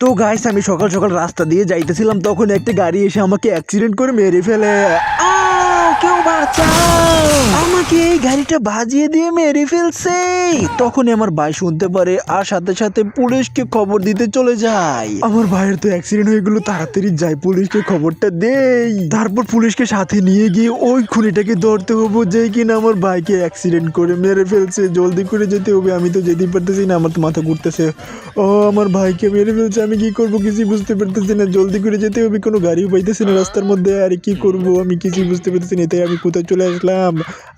তো গাইস আমি সকাল সকাল রাস্তা দিয়ে যাইতেছিলাম তখন একটা গাড়ি এসে আমাকে অ্যাক্সিডেন্ট করে মেরে ফেলে। কেউ বাঁচাও। আমাকে এই গাড়িটা বাজিয়ে দিয়ে মেরে ফেলছে। তখনই আমার ভাই শুনতে পারে আর সাথে সাথে পুলিশকে খবর দিতে চলে যায়। আমার ভাইয়ের তো অ্যাক্সিডেন্ট হয়ে গেলো তাড়াতাড়ি যাই পুলিশকে খবরটা দেই। তারপর পুলিশকে সাথে নিয়ে গিয়ে ওই খুনিটাকে ধরতে হব যে কিনা আমার ভাইকে অ্যাক্সিডেন্ট করে মেরে ফেলছে। জলদি করে যেতে হবে আমি তো যেতেই পারতেছি না আমার তো মাথা ঘুরতেছে। ও আমার ভাইকে মেরে ফেলছে আমি কি করব কিছুই বুঝতে পারতেছি না। জলদি করে যেতে হবে কোনো গাড়িও পাইতেছি না রাস্তার মধ্যে আরে কি করব আমি কিছুই বুঝতে পারতেছি না তাই আমি কোথায় চলে আসলাম?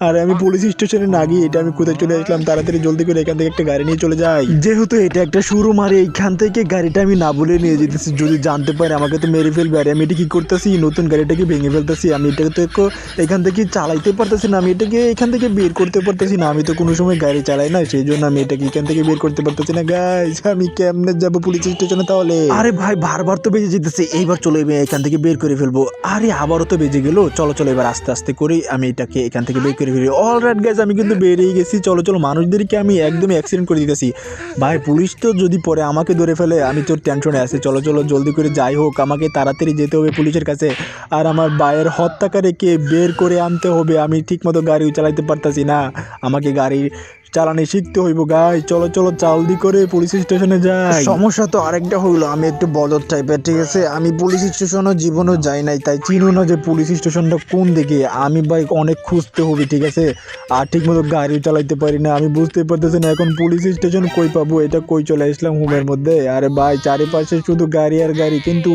আর আমি পুলিশ স্টেশনে না গিয়ে এটা আমি কোথায় চলে আসলাম? তাড়াতাড়ি জলদি করে এখান থেকে একটা গাড়ি নিয়ে চলে যাই। যেহেতু এটা একটা শোরুম আর এইখান থেকে গাড়িটা আমি না বলে নিয়ে যেতেছি। যদি জানতে পারে আমাকে তো মেরে ফেলবে। আর আমি এটা কি করতেছি? নতুন গাড়িটাকে ভেঙে ফেলতেছি। আমি এটাকে তো এখান থেকে চালাইতে পারতেছি না। আমি এটাকে এখান থেকে বের করতে পারতেছি না। আমি তো কোনো সময় গাড়ি চালাই না সেই জন্য আমি এটাকে এখান থেকে বের করতে পারতেছি না। গাইজ আমি কেমনে যাব পুলিশ স্টেশনে তাহলে? আরে ভাই, বারবার তো বেজে যেতেছে। এইবার চলে এখান থেকে বের করে ফেলব। আরে আবারও তো বেজে গেল। চলো চলো এবার আস্তে আস্তে করে, আমি এটাকে এখান থেকে বের করে ফিরি অল রাইট গাইজ আমি কিন্তু বেরিয়ে গেছি। চলো চলো, মানুষদেরকে আমি একদমই অ্যাক্সিডেন্ট করে দিতেছি। ভাই, পুলিশ তো যদি পরে আমাকে ধরে ফেলে, আমি তোর টেনশনে আছি। চলো চলো, জলদি করে যাই হোক, আমাকে তাড়াতাড়ি যেতে হবে পুলিশের কাছে। আর আমার ভাইয়ের হত্যাকারীকে বের করে আনতে হবে। আমি ঠিকমতো গাড়ি চালাইতে পারতাছি না। আমাকে গাড়ি চালানি শিখতে হইব গাই। চলো চলো চালদি করে পুলিশ স্টেশনে যাই। সমস্যা তো আরেকটা হইল আমি একটু বদর টাইপের ঠিক আছে? আমি পুলিশ স্টেশনও জীবনও যাই নাই তাই চিনো না যে পুলিশ স্টেশনটা কোন দিকে? আমি বাইক অনেক খুঁজতে হবে ঠিক আছে? আর ঠিক মতো গাড়িও চালাইতে পারি না আমি বুঝতে পারতেছি না এখন পুলিশ স্টেশন কই পাবো? এটা কই চলে আসলাম হোমের মধ্যে? আরে ভাই চারিপাশে শুধু গাড়ি আর গাড়ি কিন্তু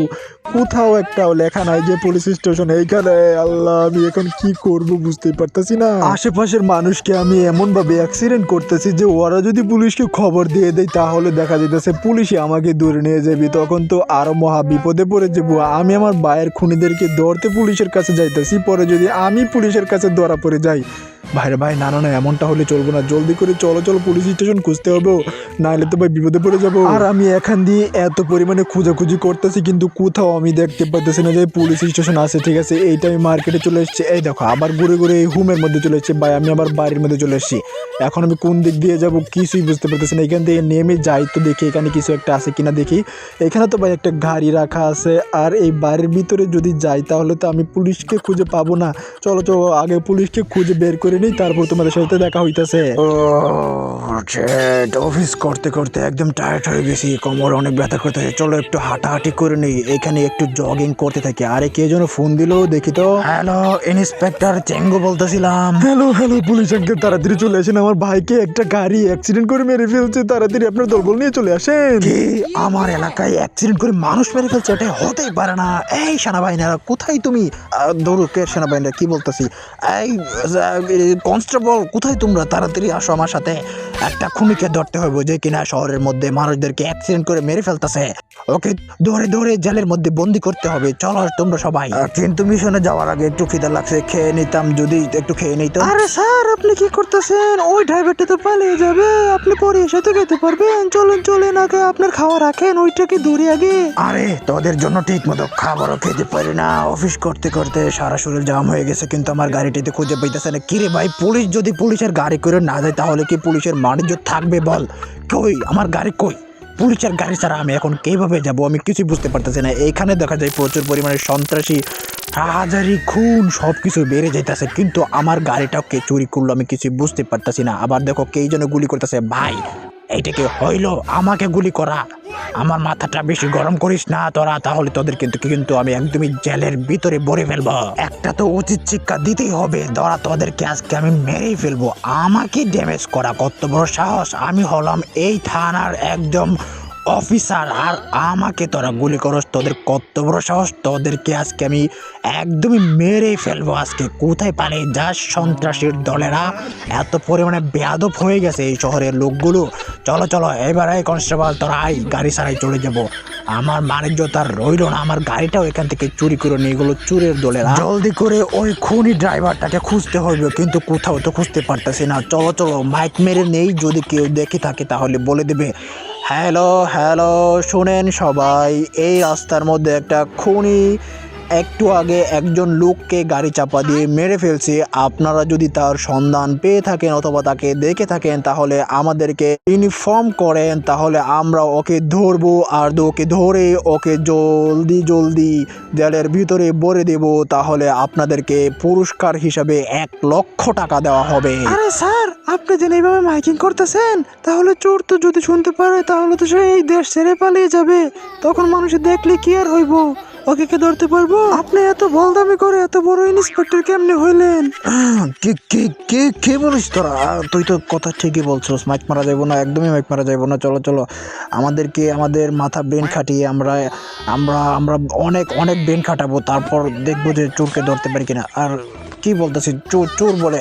কোথাও একটাও লেখা নাই যে পুলিশ স্টেশন এইখানে। আল্লাহ আমি এখন কি করব বুঝতে পারতেছি না। আশেপাশের মানুষকে আমি এমন ভাবে অ্যাক্সিডেন্ট করতেছি যে ওরা যদি পুলিশকে খবর দিয়ে দেয়, তাহলে দেখা যেতেছে পুলিশই আমাকে দূরে নিয়ে যাবে। তখন তো আরও মহা বিপদে পড়ে যাব। আমি আমার বায়ের খুনিদেরকে ধরতে পুলিশের কাছে যাইতেছি, পরে যদি আমি পুলিশের কাছে ধরা পড়ে যাই ভাইরে ভাই, না না না, এমনটা হলে চলবো না। জলদি করে চলো চলো, পুলিশ স্টেশন খুঁজতে হবে নাহলে তো ভাই বিপদে পড়ে যাব। আর আমি এখান দিয়ে এত পরিমাণে খোঁজাখুঁজি করতেছি, কিন্তু কোথাও আমি দেখতে পাইতেছি না যে পুলিশ স্টেশন আছে, ঠিক আছে? এইটা আমি মার্কেটে চলে এসেছি। এই দেখো, আবার ঘুরে ঘুরে এই হুমের মধ্যে চলে এসেছি। ভাই, আমি আবার বাড়ির মধ্যে চলে এসেছি। এখন আমি কোন দিক দিয়ে যাব কিছুই বুঝতে পারতেছি না। এখান থেকে নেমে যাই তো দেখি এখানে কিছু একটা আছে কিনা দেখি। এখানে তো ভাই একটা গাড়ি রাখা আছে, আর এই বাড়ির ভিতরে যদি যাই, তাহলে তো আমি পুলিশকে খুঁজে পাবো না। চলো চলো, আগে পুলিশকে খুঁজে বের করে নিই তারপর তোমাদের সাথে দেখা হইতাছে। ও শেট অফিস করতে করতে একদম টায়ার্ড হয়ে গেছি কোমর অনেক ব্যথা করতেছে। চলো একটু হাঁটাহাঁটি করে নিই এখানে একটু জগিং করতে থাকি। আরে কে যেন ফোন দিলো দেখি তো। হ্যালো ইন্সপেক্টর চেঙ্গু বলতেছিলাম। হ্যালো হ্যালো পুলিশ আঙ্কেল তাড়াতাড়ি চলে আসেন আমার ভাইকে একটা গাড়ি অ্যাক্সিডেন্ট করে মেরে ফেলছে তাড়াতাড়ি আপনার দলবল নিয়ে চলে আসেন। কি? আমার এলাকায় অ্যাক্সিডেন্ট করে মানুষ মেরে ফেলছে এটা হতেই পারে না। এই সেনাবাহিনীরা কোথায় তুমি? দৌড়কে সেনাবাহিনীরা কি বলতেছি? এই কনস্টেবল কোথায় তোমরা? তাড়াতাড়ি আসো আমার সাথে। একটা খুনিকে ধরতে হবে যে কিনা শহরের মধ্যে মানুষদেরকে অ্যাক্সিডেন্ট করে মেরে ফেলতেছে। ওকে দৌড়ে দৌড়ে জেলের মধ্যে বন্দি করতে হবে। চলো তোমরা সবাই। কিন্তু মিশনে যাওয়ার আগে একটু খিদা লাগছে। খেয়ে নিতাম যদি একটু খেয়ে নিতাম। আরে স্যার আপনি কি করতেছেন? ওই ড্রাইভারটা তো পালিয়ে যাবে। আপনি পরে এসে তো খেতে পারবেন। চলুন চলেন আগে আপনার খাওয়া রাখেন ওইটাকে দূরে আগে। আরে তোদের জন্য ঠিক মতো খাবারও খেতে পারি না। অফিস করতে করতে সারা শরীর জাম হয়ে গেছে কিন্তু আমার গাড়িটিতে খুঁজে পাইতেছে না। কিরে ভাই, পুলিশ যদি পুলিশের গাড়ি করে না যায় তাহলে কি পুলিশের বাণিজ্য থাকবে বল? কই? আমার গাড়ি কই? পুলিশের গাড়ি ছাড়া আমি এখন কীভাবে যাব? আমি কিছুই বুঝতে পারতেছি না। এখানে দেখা যায় প্রচুর পরিমাণে সন্ত্রাসী, হাজারি, খুন সব কিছু বেড়ে যাইতেছে। কিন্তু আমার গাড়িটাও কে চুরি করল আমি কিছুই বুঝতে পারতেছি না। আবার দেখো কেই যেন গুলি করতেছে। ভাই, এইটা কি হইল? আমাকে গুলি করা? আমার মাথাটা বেশি গরম করিস না তোরা, তাহলে তোদের কিন্তু কিন্তু আমি একদমই জেলের ভিতরে ভরে ফেলব। একটা তো উচিত শিক্ষা দিতেই হবে। ধরা, তোদেরকে আজকে আমি মেরেই ফেলব। আমাকে ড্যামেজ করা কত বড় সাহস? আমি হলাম এই থানার একদম অফিসার, আর আমাকে তোরা গুলি করস, তোদের কত বড় সাহস, তোদেরকে আজকে আমি একদমই মেরে ফেলব আজকে। কোথায় পালিয়ে যাস সন্ত্রাসীর দলেরা? এত পরিমাণে বেয়াদব হয়ে গেছে এই শহরের লোকগুলো। চলো চলো, এবার এই কনস্টেবল, তোরা আই গাড়ি ছাড়াই চলে যাব। আমার বাণিজ্য তার রইল না, আমার গাড়িটাও এখান থেকে চুরি করে নিয়ে গেলো চুরের দলেরা। জলদি করে ওই খুনি ড্রাইভারটাকে খুঁজতে হবে কিন্তু কোথাও তো খুঁজতে পারতেছি না। চলো চলো, মাইক মেরে নেই, যদি কেউ দেখে থাকে তাহলে বলে দেবে। হ্যালো হ্যালো শুনেন সবাই এই রাস্তার মধ্যে একটা খুনি একটু আগে একজন লোককে গাড়ি চাপা দিয়ে মেরে ফেলছে। আপনারা যদি তার সন্ধান পেয়ে থাকেন অথবা তাকে দেখে থাকেন, তাহলে আমাদেরকে ইনফর্ম করেন। তাহলে আমরা ওকে ধরবো আর ওকে ধরে ওকে জলদি জলদি জেলের ভিতরে ভরে দেব। তাহলে আপনাদেরকে পুরস্কার হিসাবে এক লক্ষ টাকা দেওয়া হবে। আরে স্যার, আপনি যেন এইভাবে মাইকিং করতেছেন, তাহলে চোর তো যদি শুনতে পারে, তাহলে তো সে এই দেশ ছেড়ে পালিয়ে যাবে। তখন মানুষ দেখলে কি আর হইব? ওকে কে ধরতে পারব? আপনি এত বলদামি করে এত বড় ইন্সপেক্টর কেমনে হইলেন? কে কে কে কে বলিস তোরা? তুই তো কথা ঠিকই বলছিস মাইক মারা যাইব না একদমই মাইক মারা যাইব না চলো চলো। আমাদেরকে আমাদের মাথা ব্রেন খাটিয়ে আমরা আমরা আমরা অনেক অনেক ব্রেন খাটাবো তারপর দেখব যে চোরকে ধরতে পারি কিনা। আর কি বলতেছি? চোর চোর বলে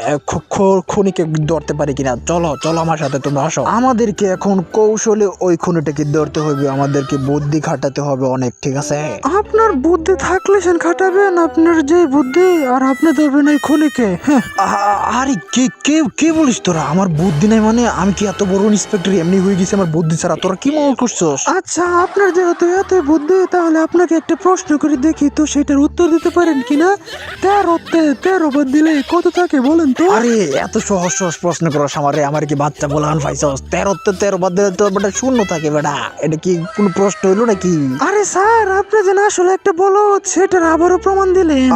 খুনিকে ধরতে পারি কিনা? চলো চলো আমার সাথে তোমরা আসো। আমাদেরকে এখন কৌশলে ওই খুনিটাকে ধরতে হবে। আমাদেরকে বুদ্ধি খাটাতে হবে অনেক ঠিক আছে? আপনার বুদ্ধি থাকলে সেন খাটাবেন আপনার যে বুদ্ধি আর আপনি ধরবেন এই খুনিকে। হ্যাঁ। আরে কে কে কে বলিস তোরা? আমার বুদ্ধি নাই মানে আমি কি এত বড় ইন্সপেক্টর এমনি হয়ে গেছি আমার বুদ্ধি ছাড়া। তোরা কি মনে করছস? আচ্ছা আপনার যেহেতু এত বুদ্ধি তাহলে আপনাকে একটা প্রশ্ন করে দেখি তো সেটার উত্তর দিতে পারেন কিনা? তেরোতে তেরো বাদ দিলে কত থাকে বলেন তো? আরে এত সহজ সহজ প্রশ্ন করস আমারে আমার কি বাচ্চা বলান পাইছস তেরো তো তেরো বাদ দিলে তো বেটা শূন্য থাকে বেটা। এটা কি কোনো প্রশ্ন হইল নাকি? আরে স্যার আপনি যেন আসলে একটা বলো সেটার আবারও প্রমাণ দিলেন।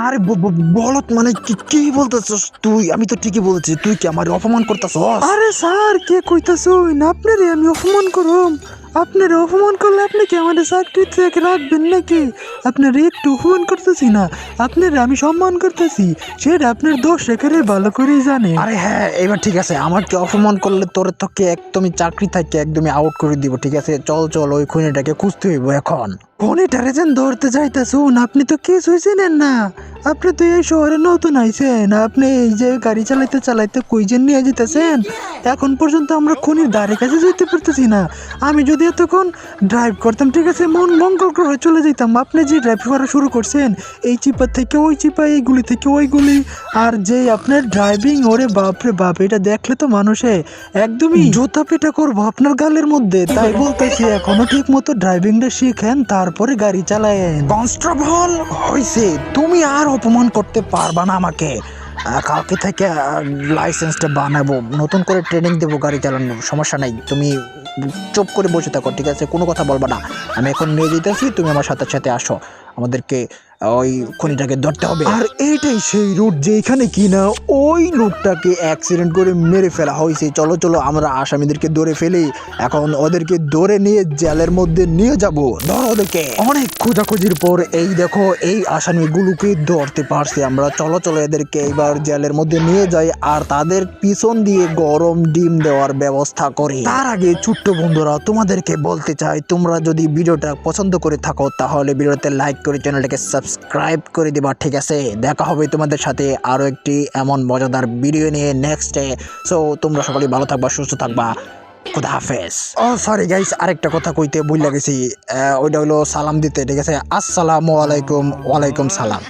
আরে ব- ব- বলত মানে কি কি বলতেছস তুই? আমি তো ঠিকই বলছি তুই কি আমার অপমান করতেছস? আরে স্যার কে কইতাছুন আপনারে আমি অপমান করুম। আপনার অপমান করলে আপনি কি আমাদের চাকরি থেকে রাখবেন নাকি? আপনার একটু অপমান করতেছি না। আপনার আমি সম্মান করতেছি। সেটা আপনার দোষ এখানে ভালো করেই জানে। আরে হ্যাঁ এবার ঠিক আছে। আমাকে অপমান করলে তোর তোকে একদমই চাকরি থেকে একদমই আউট করে দিব ঠিক আছে? চল চল ওই খুনিটাকে খুঁজতে হইব এখন। ফোনেটারে যেন ধরতে যাইতেছুন আপনি তো কিছুই চিনেন না। আপনি তো এই শহরে নতুন আইছেন। আপনি এই যে গাড়ি চালাইতে চালাইতে কইজেন নিয়ে যেতেছেন? এখন পর্যন্ত আমরা খনির ধারে কাছে যেতে পারতেছি না। আমি যদি এতক্ষণ ড্রাইভ করতাম ঠিক আছে মন মঙ্গল গ্রহে চলে যেতাম আপনি যে ড্রাইভ করা শুরু করছেন এই চিপা থেকে ওই চিপা এই গুলি থেকে ওই গুলি। আর যে আপনার ড্রাইভিং ওরে বাপরে বাপ এটা দেখলে তো মানুষে একদমই জুতা পেটা করব আপনার গালের মধ্যে। তাই বলতেছি এখনও ঠিক মতো ড্রাইভিংটা শিখেন তারপরে গাড়ি চালায়েন। কনস্টেবল হয়েছে তুমি আর অপমান করতে পারবা না আমাকে। কালকে থেকে লাইসেন্সটা বানাবো। নতুন করে ট্রেনিং দেবো গাড়ি চালানো। সমস্যা নাই। তুমি চুপ করে বসে থাকো, ঠিক আছে? কোনো কথা বলবা না। আমি এখন নিয়ে যেতেছি তুমি আমার সাথে সাথে আসো। আমাদেরকে ওই খনিটাকে ধরতে হবে। আর এইটাই সেই রুট যেখানে কিনা ওই লোকটাকে অ্যাক্সিডেন্ট করে মেরে ফেলা হয়েছে। চলো চলো আমরা আসামিদেরকে ধরে ফেলি। এখন ওদেরকে ধরে নিয়ে জেলের মধ্যে নিয়ে যাব। ধরো ওদেরকে। অনেক খোঁজাখুঁজির পর এই দেখো এই আসামিগুলোকে ধরতে পারছি আমরা। চলো চলো এদেরকে এইবার জেলের মধ্যে নিয়ে যাই আর তাদের পিছন দিয়ে গরম ডিম দেওয়ার ব্যবস্থা করি। তার আগে ছোট্ট বন্ধুরা তোমাদেরকে বলতে চাই তোমরা যদি ভিডিওটা পছন্দ করে থাকো তাহলে ভিডিওতে লাইক করে চ্যানেলটাকে সাবস্ক্রাইব করে দেবা, ঠিক আছে? দেখা হবে তোমাদের সাথে আরও একটি এমন মজাদার ভিডিও নিয়ে নেক্সটে সো তোমরা সকলেই ভালো থাকবা, সুস্থ থাকবা। খুদা হাফেজ। ও সরি গাইস আরেকটা কথা কইতে ভুল লাগেছি। ওইটা হলো সালাম দিতে, ঠিক আছে? আসসালামু আলাইকুম, ওয়ালাইকুম সালাম।